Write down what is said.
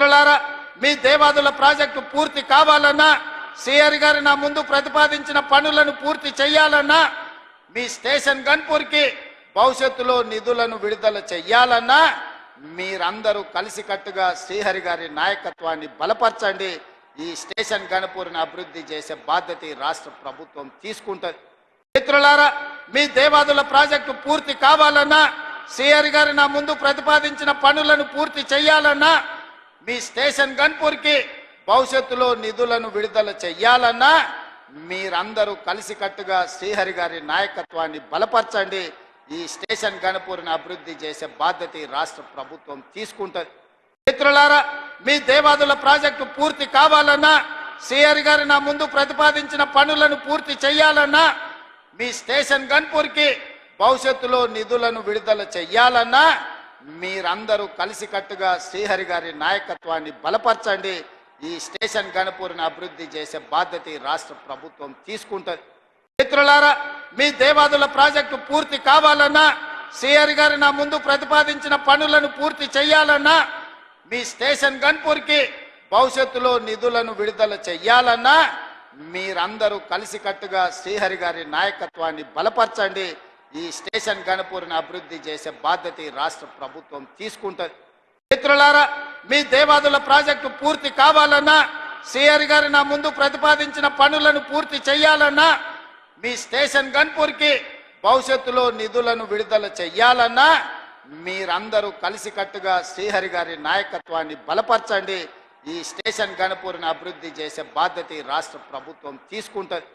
మిత్రులారా మీ దేవాదుల ప్రాజెక్టు పూర్తి కావాలన్నా సిఆర్ గారు నా ముందు ప్రతిపాదించిన పనులను పూర్తి చేయాలన్నా మీ స్టేషన్ గన్పూర్కి భవిష్యత్తులో నిధులను విడుదల చెయ్యాలన్నా మీరందరూ కలిసికట్టుగా శ్రీహరి గారి నాయకత్వాన్ని బలపరచండి. ఈ స్టేషన్ గణపూర్ని అభివృద్ధి చేసే బాధ్యత ఈ రాష్ట్ర ప్రభుత్వం తీసుకుంటుంది. మిత్రులారా మీ దేవాదుల ప్రాజెక్టు పూర్తి కావాలన్నా సిఆర్ గారు నా ముందు ప్రతిపాదించిన పనులను పూర్తి చేయాలన్నా మీ స్టేషన్ గన్పూర్కి భవిష్యత్తులో నిధులను విడుదల చెయ్యాలన్నా మీరందరూ కలిసికట్టుగా శ్రీహరి గారి నాయకత్వాన్ని బలపరచండి. ఈ స్టేషన్ గణపూర్ని అభివృద్ధి చేసే బాధ్యత ఈ రాష్ట్ర ప్రభుత్వం తీసుకుంటుంది. మిత్రులారా మీ దేవాదుల ప్రాజెక్టు పూర్తి కావాలన్నా సిఆర్ గారు నా ముందు ప్రతిపాదించిన పనులను పూర్తి చేయాలన్నా మీ స్టేషన్ గన్పూర్కి భవిష్యత్తులో నిధులను విడుదల చెయ్యాలన్నా మీరందరూ కలిసికట్టుగా శ్రీహరి గారి నాయకత్వాన్ని బలపరచండి. ఈ స్టేషన్ గణపూర్ని అభివృద్ధి చేసే బాధ్యత ఈ రాష్ట్ర ప్రభుత్వం తీసుకుంటుంది. మిత్రులారా మీ దేవాదుల ప్రాజెక్టు పూర్తి కావాలన్నా సిఆర్ గారు నా ముందు ప్రతిపాదించిన పనులను పూర్తి చేయాలన్నా మీ స్టేషన్ గన్పూర్కి భవిష్యత్తులో నిధులను విడుదల చెయ్యాలన్నా మీరందరూ కలిసికట్టుగా శ్రీహరి గారి నాయకత్వాన్ని బలపరచండి. ఈ స్టేషన్ గణపూర్ని అభివృద్ధి చేసే బాధ్యత ఈ రాష్ట్ర ప్రభుత్వం తీసుకుంటుంది. మిత్రులారా మీ దేవాదుల ప్రాజెక్టు పూర్తి కావాలన్నా సిఆర్ గారు నా ముందు ప్రతిపాదించిన పనులను పూర్తి చేయాలన్నా మీ స్టేషన్ గన్పూర్కి భవిష్యత్తులో నిధులను విడుదల చెయ్యాలన్నా మీరందరూ కలిసికట్టుగా శ్రీహరి గారి నాయకత్వాన్ని బలపరచండి. ఈ స్టేషన్ గణపూర్ని అభివృద్ధి చేసే బాధ్యత రాష్ట్ర ప్రభుత్వం తీసుకుంటుంది.